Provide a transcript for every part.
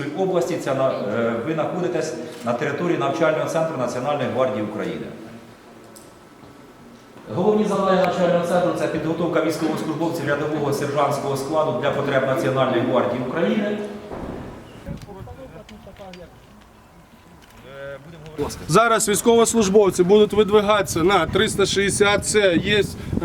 Львівської області. Це на, е, ви знаходитесь на території навчального центру Національної гвардії України. Головні завдання навчального центру це підготовка військовослужбовців рядового сержантського складу для потреб Національної гвардії України. Зараз військовослужбовці будуть видвигатися на 360. Це є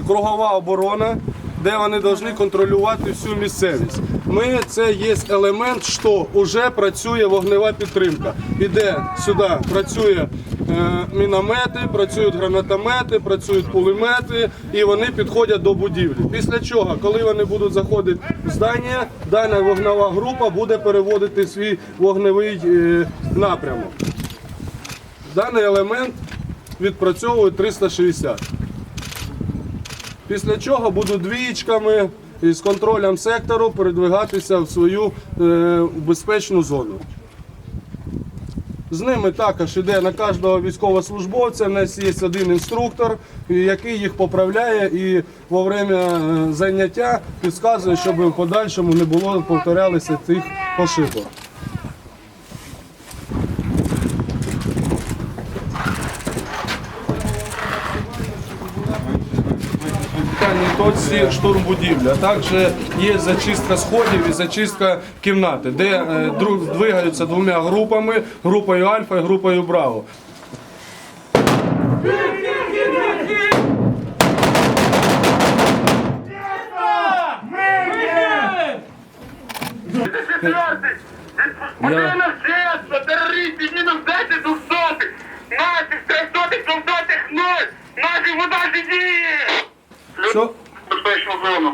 кругова оборона, де вони повинні контролювати всю місцевість. Ми це є елемент, що вже працює вогнева підтримка. Іде сюди, працює е, міномети, працюють гранатомети, працюють пулемети, і вони підходять до будівлі. Після чого, коли вони будуть заходити в здання, дана вогнева група буде переводити свій вогневий е, напрямок. Даний елемент відпрацьовує 360. Після чого будуть двієчками з контролем сектору передвигатися в свою е, безпечну зону. З ними також йде на кожного військовослужбовця. У нас є один інструктор, який їх поправляє і во время е, заняття підказує, щоб в подальшому не було повторялися цих ошибок. Вертикальній точці штурм будівлі. А також є зачистка сходів і зачистка кімнати, де е, двигаються двома групами, групою Альфа і групою Браво. Четвертий! Будинок средства, терористів, мінус 10 двохсотих! Наших трьохсотих солдатих ноль! Наші удачі дії! Все? Безпечну зону.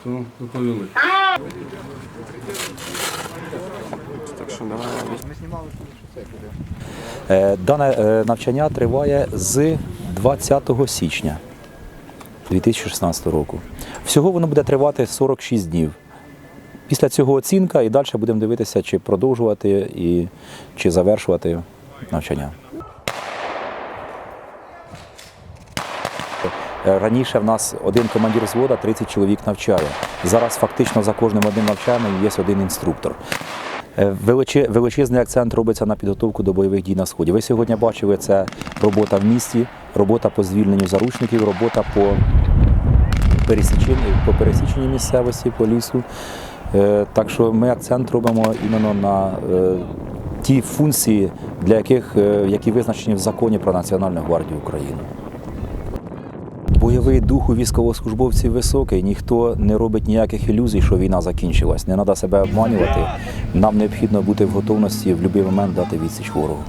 Все, доповіли. Е, Дане е, навчання триває з 20 січня 2016 року. Всього воно буде тривати 46 днів. Після цього оцінка і далі будемо дивитися, чи продовжувати і чи завершувати навчання. Раніше в нас один командир взвода 30 чоловік навчає. Зараз фактично за кожним одним навчанням є один інструктор. Е, Величезний акцент робиться на підготовку до бойових дій на сході. Ви сьогодні бачили це робота в місті, робота по звільненню заручників, робота по пересіченні, по пересіченні місцевості, по лісу. Е, Так що ми акцент робимо іменно на е, ті функції, для яких е, які визначені в законі про Національну гвардію України. Бойовий дух у військовослужбовців високий, ніхто не робить ніяких ілюзій, що війна закінчилась. Не треба себе обманювати. Нам необхідно бути в готовності в будь-який момент дати відсіч ворогу.